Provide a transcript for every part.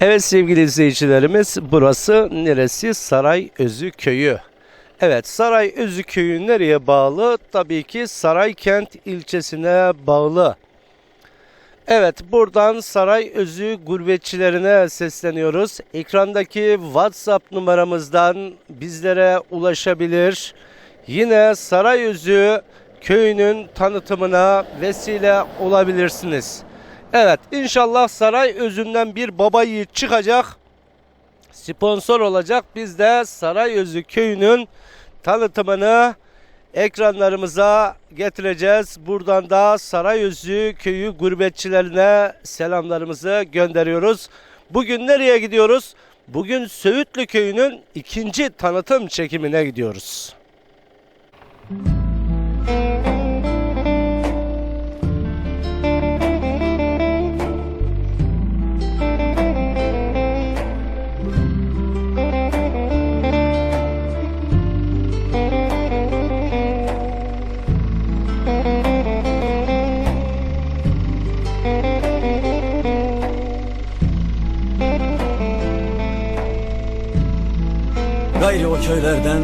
Evet sevgili izleyicilerimiz burası neresi? Saray Özü Köyü. Evet Saray Özü Köyü nereye bağlı? Tabii ki Saraykent ilçesine bağlı. Evet buradan Saray Özü gurbetçilerine sesleniyoruz. Ekrandaki WhatsApp numaramızdan bizlere ulaşabilir. Yine Saray Özü köyünün tanıtımına vesile olabilirsiniz. Evet inşallah Saray Özü'nden bir baba yiğit çıkacak. Sponsor olacak. Biz de Saray Özü köyünün tanıtımını ekranlarımıza getireceğiz. Buradan da Sarayözü köyü gurbetçilerine selamlarımızı gönderiyoruz. Bugün nereye gidiyoruz? Bugün Söğütlü köyünün ikinci tanıtım çekimine gidiyoruz. Gayri o köylerden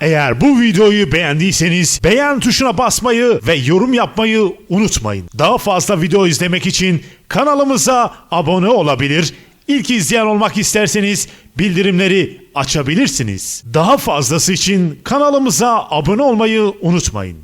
Eğer bu videoyu beğendiyseniz beğen tuşuna basmayı ve yorum yapmayı unutmayın. Daha fazla video izlemek için kanalımıza abone olabilir, İlk izleyen olmak isterseniz bildirimleri açabilirsiniz. Daha fazlası için kanalımıza abone olmayı unutmayın.